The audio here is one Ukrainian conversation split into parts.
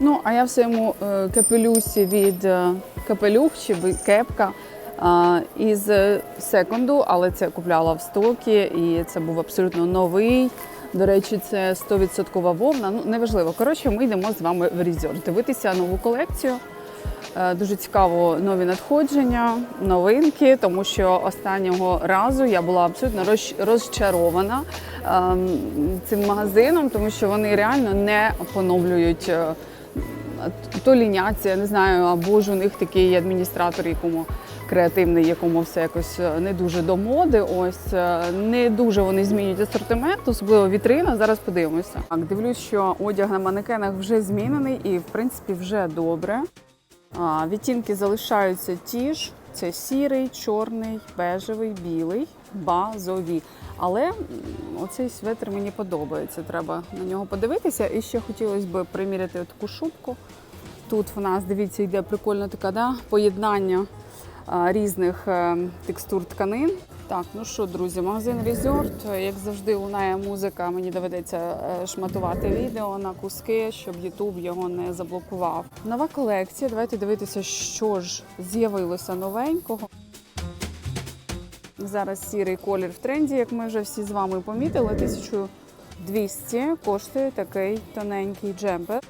Ну, а я в своєму е, капелюсі від е, капелюх чи кепка із секонду, але це купляла в стокі, і це був абсолютно новий. До речі, це 100% вовна. Ну, неважливо. Коротше, ми йдемо з вами в Резорт дивитися нову колекцію. Е, Дуже цікаво нові надходження, новинки, тому що останнього разу я була абсолютно розч- розчарована ем, цим магазином, тому що вони реально не поновлюють. То ліняться, я не знаю, або ж у них такий адміністратор, якому креативний, якому все якось е, не дуже до моди. Ось е, не дуже вони змінюють асортимент, особливо вітрина. Зараз подивимося. Так, дивлюсь, що одяг на манекенах вже змінений і в принципі вже добре. Відтінки залишаються ті ж: це сірий, чорний, бежевий, білий, базові. Але оцей светр мені подобається. Треба на нього подивитися. І ще хотілося б приміряти таку шубку. Тут в нас, дивіться, йде прикольно така да, поєднання а, різних е, текстур тканин. Так, ну що, друзі, магазин Resort. Як завжди, лунає музика. Мені доведеться е, шматувати відео на куски, щоб YouTube його не заблокував. Нова колекція. Давайте дивитися, що ж з'явилося новенького. Зараз сірий колір в тренді, як ми вже всі з вами помітили. 1200 коштує такий тоненький джемпер.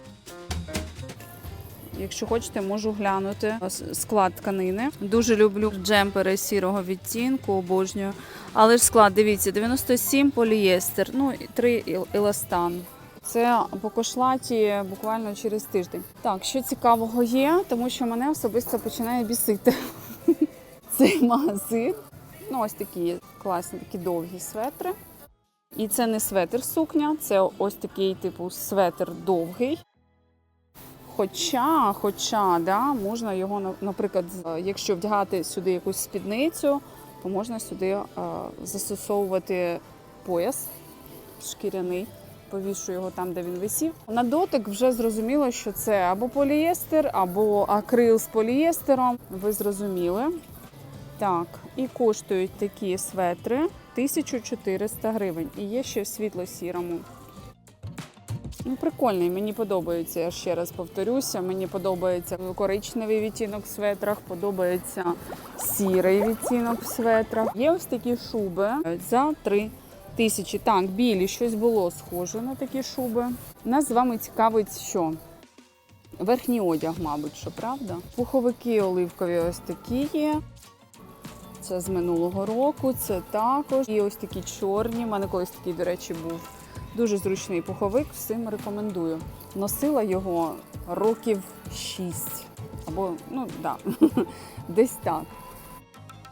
Якщо хочете, можу глянути склад тканини. Дуже люблю джемпери сірого відтінку, обожнюю. Але ж склад, дивіться, 97 полієстер, ну і 3 еластан. Це по кошлаті буквально через тиждень. Так, що цікавого є, тому що мене особисто починає бісити цей магазин. Ну, ось такі класні, такі довгі светри. І це не светр сукня, це ось такий типу светр довгий. Хоча, хоча, да, можна його, наприклад, якщо вдягати сюди якусь спідницю, то можна сюди е, застосовувати пояс шкіряний. Повішу його там, де він висів. На дотик вже зрозуміло, що це або полієстер, або акрил з полієстером. Ви зрозуміли. Так, і коштують такі светри 1400 гривень. І є ще в світло-сірому. Ну, прикольний, мені подобається. Я ще раз повторюся. Мені подобається коричневий відтінок в светрах, подобається сірий відтінок в светрах. Є ось такі шуби за 3 тисячі. Так, білі щось було схоже на такі шуби. Нас з вами цікавить, що верхній одяг, мабуть, що правда. Пуховики оливкові ось такі є. Це з минулого року, це також. І ось такі чорні. У мене колись такий, до речі, був дуже зручний пуховик, всім рекомендую. Носила його років 6. Або, ну да, десь так.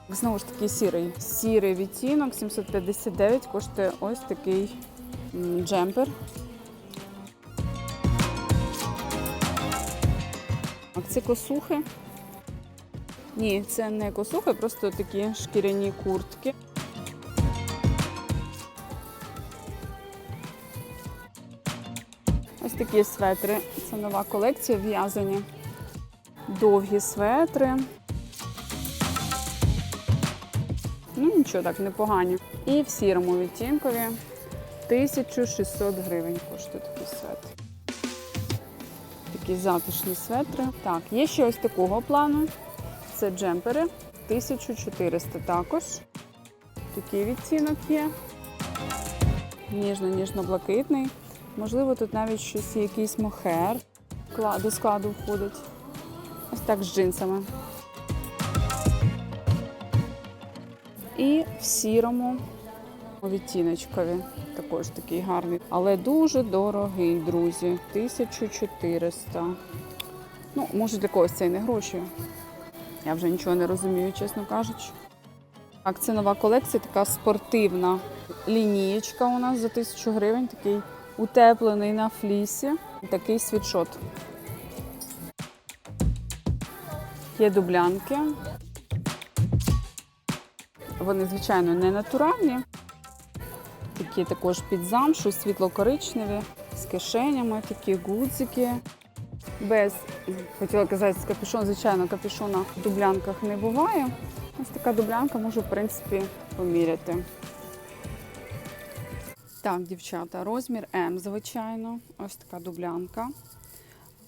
Знову ж таки, сірий. Сірий відтінок 759 коштує ось такий джемпер. Це косухи. Ні, це не косухи, просто такі шкіряні куртки. Ось такі светри. Це нова колекція в'язані. Довгі светри. Ну, нічого так, непогані. І в сірому відтінкові 1600 гривень коштує такий светр. Такі затишні светри. Так, є ще ось такого плану. Це джемпери 1400 також. Такий відтінок є. Ніжно-ніжно-блакитний. Можливо, тут навіть щось є, якийсь мохер до складу входить. Ось так з джинсами. І в сірому відтіночкові. Також такий гарний. Але дуже дорогий, друзі. 1400. Ну, може, для когось це і не гроші. Я вже нічого не розумію, чесно кажучи. Так, це нова колекція, така спортивна лінієчка у нас за 1000 гривень, такий утеплений на флісі. Такий світшот. Є дублянки. Вони, звичайно, не натуральні. Такі також під замшу, світло-коричневі, з кишенями, такі гудзики. Без, хотіла казати, капюшон, звичайно, капюшона в дублянках не буває. Ось така дублянка можу, в принципі, поміряти. Так, дівчата, розмір М, звичайно. Ось така дублянка.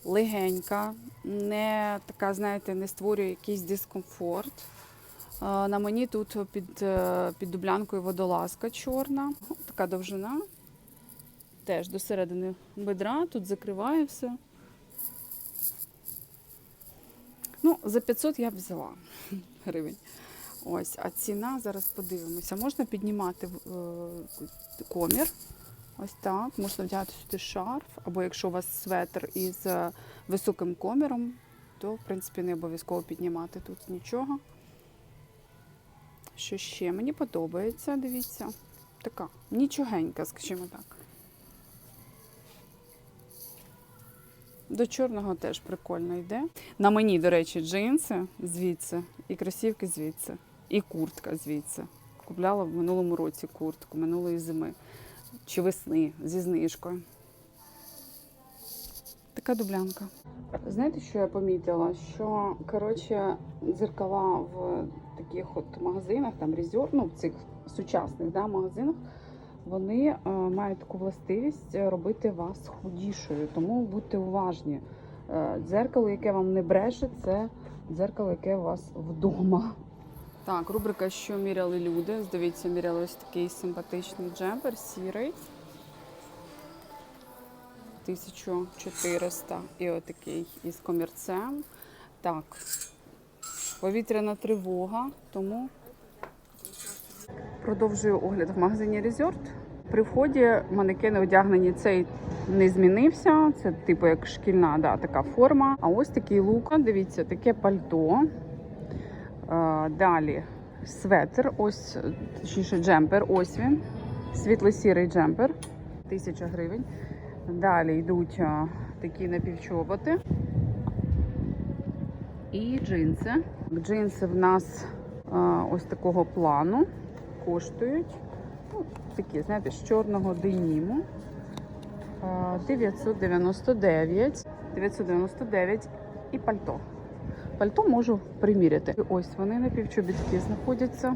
легенька, не така, знаєте, не створює якийсь дискомфорт. Е, На мені тут під, е, під дублянкою водолазка чорна, така довжина. Теж до середини бедра, тут закриває все. Ну, за 500 я б взяла гривень. Ось, а ціна, зараз подивимося. Можна піднімати е, комір. Ось так. Можна взяти сюди шарф, або якщо у вас светр із е, високим коміром, то в принципі не обов'язково піднімати тут нічого. Що ще мені подобається, дивіться. Така нічогенька, скажімо так. До чорного теж прикольно йде. На мені, до речі, джинси звідси, і кросівки звідси, і куртка звідси. Купляла в минулому році куртку, минулої зими чи весни зі знижкою. Така дублянка. Знаєте, що я помітила? Що коротше дзеркала в таких от магазинах, там резерв, ну в цих сучасних да, магазинах, вони е, мають таку властивість робити вас худішою. Тому будьте уважні. Е, дзеркало, яке вам не бреше, це дзеркало, яке у вас вдома. Так, рубрика Що міряли люди. Дивіться, міряли ось такий симпатичний джемпер, сірий. 1400 і отакий із комірцем. Так, повітряна тривога, тому продовжую огляд в магазині Resort. При вході манекени одягнені цей не змінився. Це типу як шкільна да, така форма. А ось такий лук. Дивіться, таке пальто. Далі светр, ось точніше джемпер. Ось він. Світло-сірий джемпер. Тисяча гривень. Далі йдуть такі напівчоботи. І джинси. Джинси в нас ось такого плану коштують. Ну, такі, знаєте, з чорного деніму. А, 999. 999 і пальто. Пальто можу приміряти. Ось вони напівчобітки знаходяться.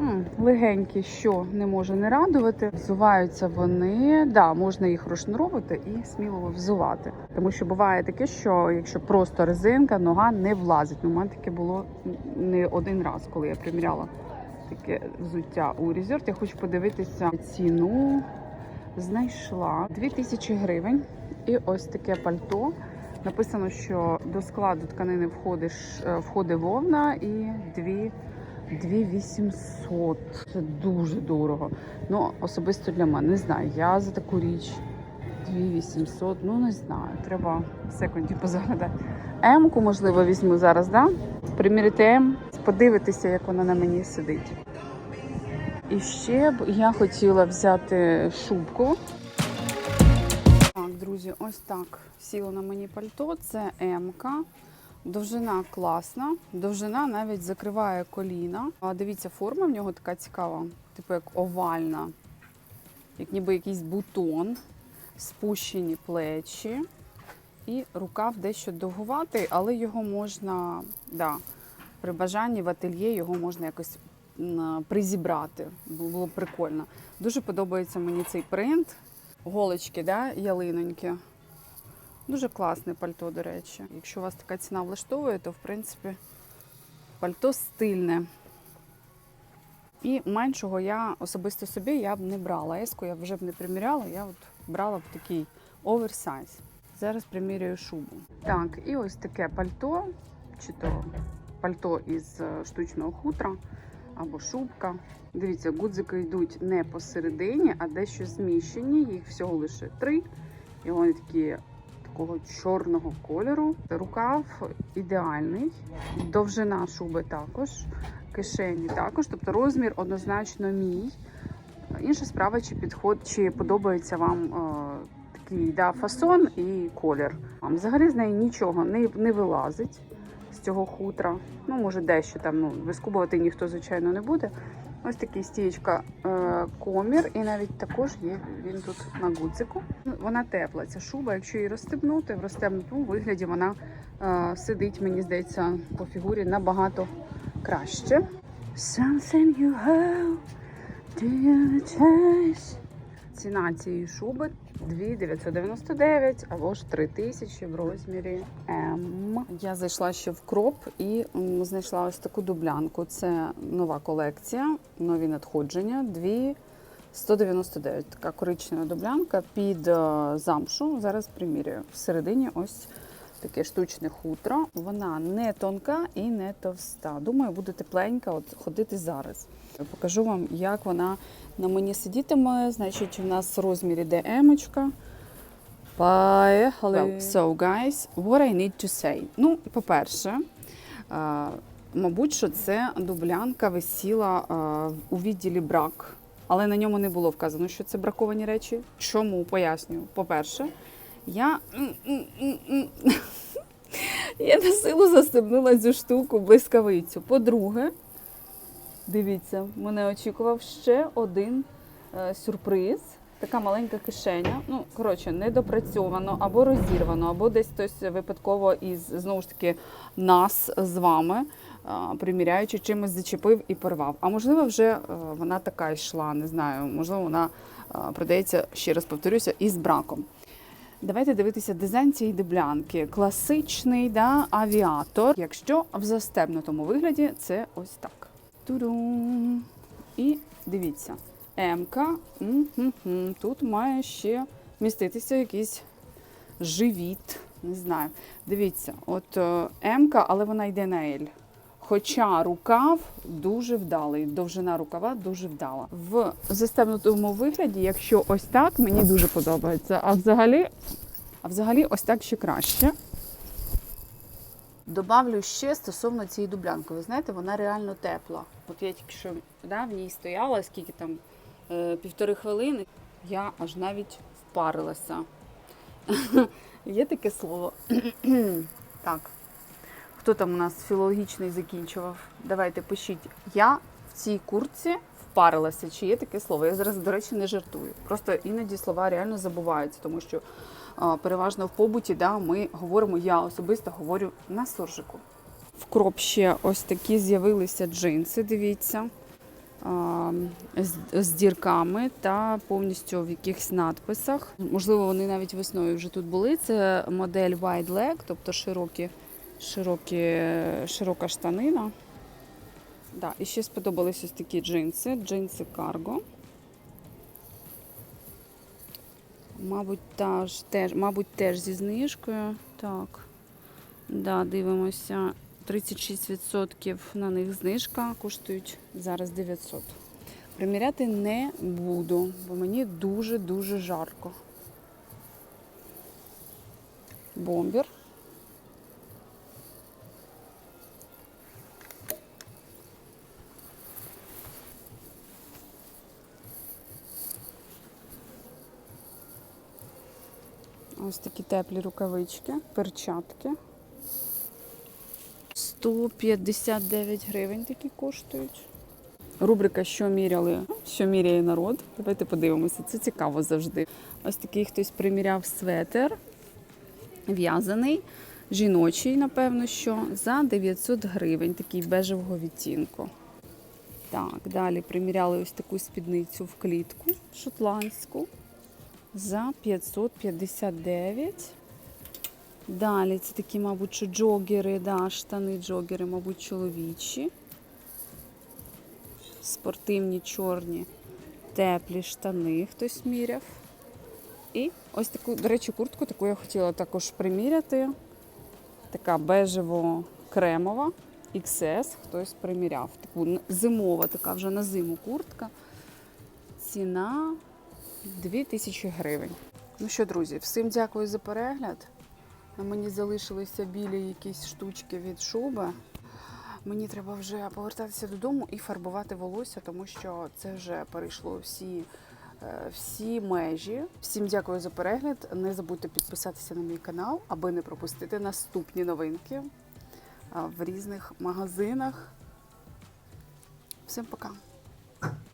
М, Легенькі, що не може не радувати. Взуваються вони, да, можна їх розшнуровувати і сміливо взувати. Тому що буває таке, що якщо просто резинка, нога не влазить. Ну, у мене таке було не один раз, коли я приміряла таке взуття у резерт. Я хочу подивитися ціну. Знайшла 2000 гривень. І ось таке пальто. Написано, що до складу тканини входить, входить вовна і дві 2800. Це дуже дорого. Ну, особисто для мене. Не знаю. Я за таку річ 2800, ну не знаю. Треба секунді позаглядати. М-ку, можливо, візьму зараз, да? Примірити М, подивитися, як вона на мені сидить. І ще б я хотіла взяти шубку. Так, друзі, ось так сіло на мені пальто. Це М-ка. Довжина класна, довжина навіть закриває коліна. А дивіться, форма в нього така цікава, типу як овальна, як ніби якийсь бутон, спущені плечі. І рукав дещо довгуватий, але його можна, да, при бажанні в ательє його можна якось призібрати. Було б прикольно. Дуже подобається мені цей принт. Голочки, да, ялиноньки. Дуже класне пальто, до речі. Якщо вас така ціна влаштовує, то в принципі пальто стильне. І меншого я особисто собі я б не брала. Еску я вже б не приміряла, я от брала б такий оверсайз. Зараз примірюю шубу. Так, і ось таке пальто, чи то пальто із е, штучного хутра або шубка. Дивіться, гудзики йдуть не посередині, а дещо зміщені. Їх всього лише три. І вони такі такого чорного кольору. Рукав ідеальний, довжина шуби також, кишені також, тобто розмір однозначно мій. Інша справа, чи підход, чи подобається вам е, такий да, фасон і колір. А Взагалі з неї нічого не, не вилазить з цього хутра. Ну, може, дещо там ну, вискубувати ніхто, звичайно, не буде. Ось такий стієчка е, комір, і навіть також є він тут на гудзику. Вона тепла, ця шуба. Якщо її розстебнути, в розстебнутому вигляді вона е, сидить, мені здається, по фігурі набагато краще. Something you hold, do you chase? Ціна цієї шуби 2999 або ж 3000 в розмірі М. Я зайшла ще в кроп і знайшла ось таку дублянку. Це нова колекція, нові надходження. Дві 199. Така коричнева дублянка під е, замшу. Зараз примірюю. Всередині ось таке штучне хутро. Вона не тонка і не товста. Думаю, буде тепленька от ходити зараз. Покажу вам, як вона на мені сидітиме. Значить, у нас в розмірі ДМ. Поїхали. Well, so, guys, what I need to say. Ну, по-перше, е, мабуть, що це дублянка висіла е, у відділі брак, але на ньому не було вказано, що це браковані речі. Чому пояснюю? По-перше, я. Я на силу застебнула цю штуку блискавицю. По-друге, дивіться, мене очікував ще один е, сюрприз. Така маленька кишеня. Ну, коротше, недопрацьовано або розірвано, або десь хтось випадково із знову ж таки нас з вами, а, приміряючи, чимось зачепив і порвав. А можливо, вже е, вона така йшла, не знаю, можливо, вона а, продається, ще раз повторюся, із браком. Давайте дивитися дизайн цієї дублянки. Класичний да, авіатор. Якщо в застебнутому вигляді, це ось так. Ту-дум. І дивіться, М-ка. Тут має ще міститися якийсь живіт. Не знаю. Дивіться, от е, М-ка, але вона йде на L. Хоча рукав дуже вдалий, довжина рукава дуже вдала. В застебнутому вигляді, якщо ось так, мені дуже подобається. А взагалі, а взагалі ось так ще краще. Добавлю ще стосовно цієї дублянки. Ви знаєте, вона реально тепла. От я тільки що да, в ній стояла, скільки там е, півтори хвилини, я аж навіть впарилася. Є таке слово. так. Хто там у нас філологічний закінчував? Давайте пишіть. Я в цій куртці впарилася. Чи є таке слово? Я зараз, до речі, не жартую. Просто іноді слова реально забуваються, тому що переважно в побуті да, ми говоримо, я особисто говорю на суржику. В кроп ще ось такі з'явилися джинси, дивіться. З, з дірками та повністю в якихось надписах. Можливо, вони навіть весною вже тут були. Це модель wide leg, тобто широкі широкі, широка штанина. Да, і ще сподобались ось такі джинси, джинси карго. Мабуть, теж, теж, мабуть, теж зі знижкою. Так. Да, дивимося. 36% на них знижка, коштують зараз 900. Приміряти не буду, бо мені дуже-дуже жарко. Бомбер. Ось такі теплі рукавички, перчатки. 159 гривень такі коштують. Рубрика Що міряли, що міряє народ. Давайте подивимося, це цікаво завжди. Ось такий хтось приміряв светер, в'язаний, жіночий, напевно, що за 900 гривень, такий бежевого відтінку. Так, далі приміряли ось таку спідницю в клітку шотландську за 559. Далі це такі, мабуть, що джогери, да, штани джогери, мабуть, чоловічі. Спортивні чорні, теплі штани хтось міряв. І ось таку, до речі, куртку таку я хотіла також приміряти. Така бежево-кремова, XS, хтось приміряв. Таку зимова, така вже на зиму куртка. Ціна 2000 гривень. Ну що, друзі, всім дякую за перегляд. Мені залишилися білі якісь штучки від шуби. Мені треба вже повертатися додому і фарбувати волосся, тому що це вже перейшло всі, е, всі межі. Всім дякую за перегляд. Не забудьте підписатися на мій канал, аби не пропустити наступні новинки е, в різних магазинах. Всім пока!